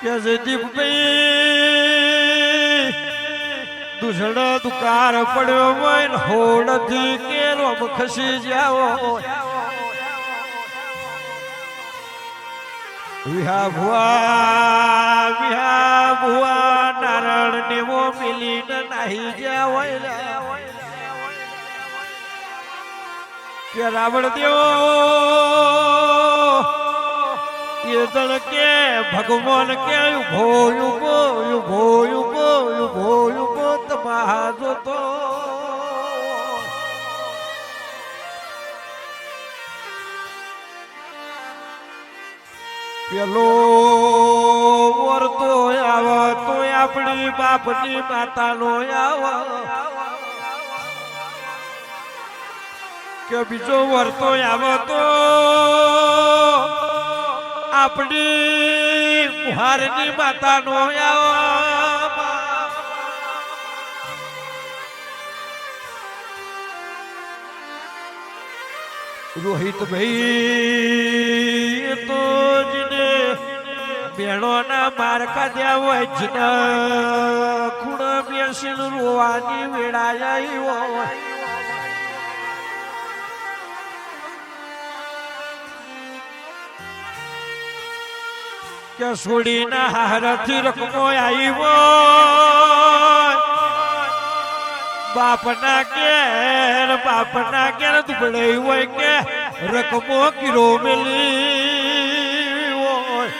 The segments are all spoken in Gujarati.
કે જયદીપભાઈ દુસડો દુકાર પડ્યો હોય હોડથી કેરો ખસી જાવો વિહા ભુવા વિહા ભુવા, નારણ નેમો મિલીને નાહી હોય કે રાવણ દેવો એ કે, ભગવાન કે ભોયું ભોયું ભોયું ભોયું ભોયું પોત તમારો તો પેલો વરતો આવ, તો આપણી બાપની માતાનો આવો. કે બીજો વરતો આવે તો આપણી મુહારની માતા નો રોહિત ભાઈ તો બેડો ના માર કાઢ્યા હોય જીને ખૂણ બેસીને રોવાની વેળા આવી હોય. કે છોડીના હારથી રકમો આવ્યો. બાપના ઘેર બાપના ઘેર દુબળાઈ હોય કે રકમો કિરો મેલી હોય.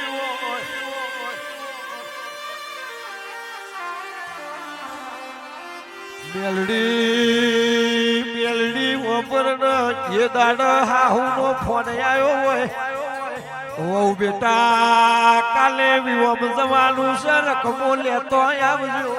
મેલડી મેલડી ઉપર જે દાડા હાહુ નો ફોન આવ્યો હોય. વહુ બેટા, કાલે વિવમ જવાનું છે રકમો લેતો આવજો.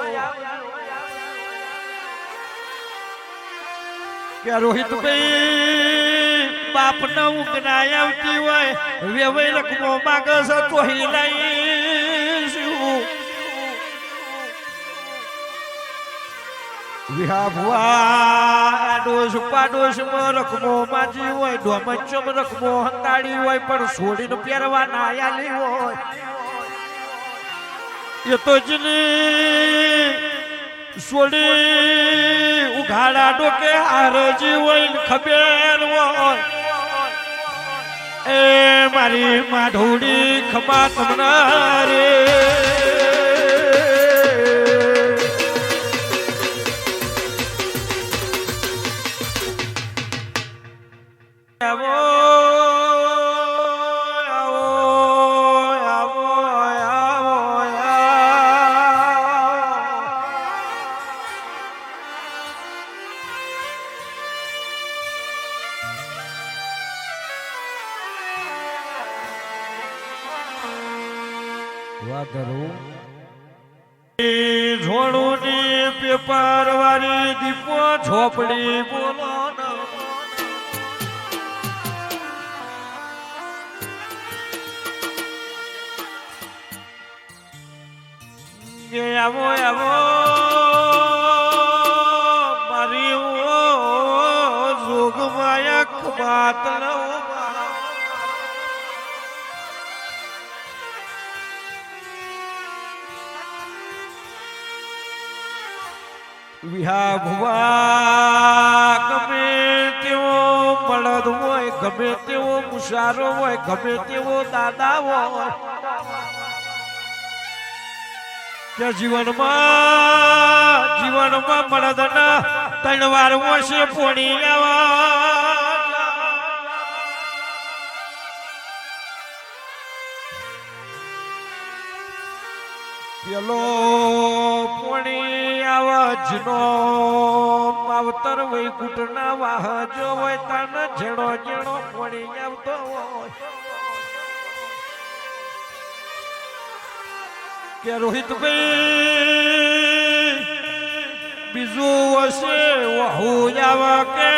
કે રોહિત ભાઈ બાપ ન ઉગના આવતી હોય, વેવાઈ રકમો માગે છે તો હિલાઈશું વિહા ભુવા ડોશ પાડોશમાં માજી હોય ડોમચમ રકમો હંતાડી હોય, પણ છોડીને પહેરવા ના આલી હોય. એ તો જની છોડી ઉઘાડા ડોકે હારજી હોય ખબર હોય. એ મારી માઢોડી ખમા તમના ઝોડુની પેપર વાળી દીપો ઝોપડી બોલો આવો આવો. વિહા ગમે તેવો બળદ હોય ગમે તેવો મુસારો હોય ગમે તેવો દાદા હોય કે જીવનમાં જીવનમાં બળદના વાર વર્ષે પોણી આવા. પેલો પોણી આવા નો માવતર વૈકુંઠના વાહ જો હોય તન જેણો જેણો પોણી આવતો હોય. કે રોહિતભાઈ બીજું હશે? વહુ આવા કે?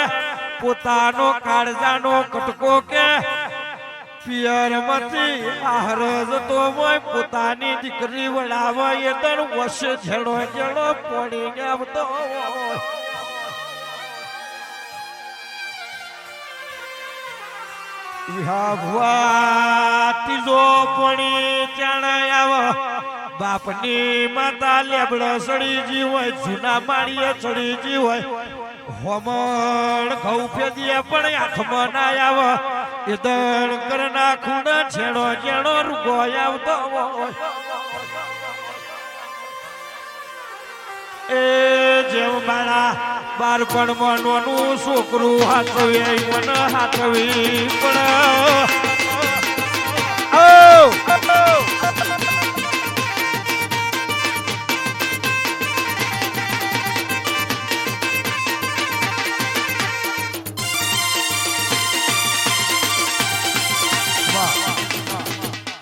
પોતાનો કાળજાનો કટકો કે? પિયરમાંથી આહરજ જતો હોય, પોતાની દીકરી વડાવા એ દર વશે ઝેડો ઝેડો પડી વિહા ભુવા ત્રીજો પણી ચાણ આવ, બાપની માતા લેબડો સડીજી હોય, જૂના માળીએ ચડીજી હોય. હોમણ ઘઉં ફેદીએ પણ આંખમાં ના આવ દણ કરના ખૂણા છેડો જેણો રૂગો આવતો એ જેવ મારા બાળપણમાં નોનું છોકરું હાથવે મને હાથવી પણ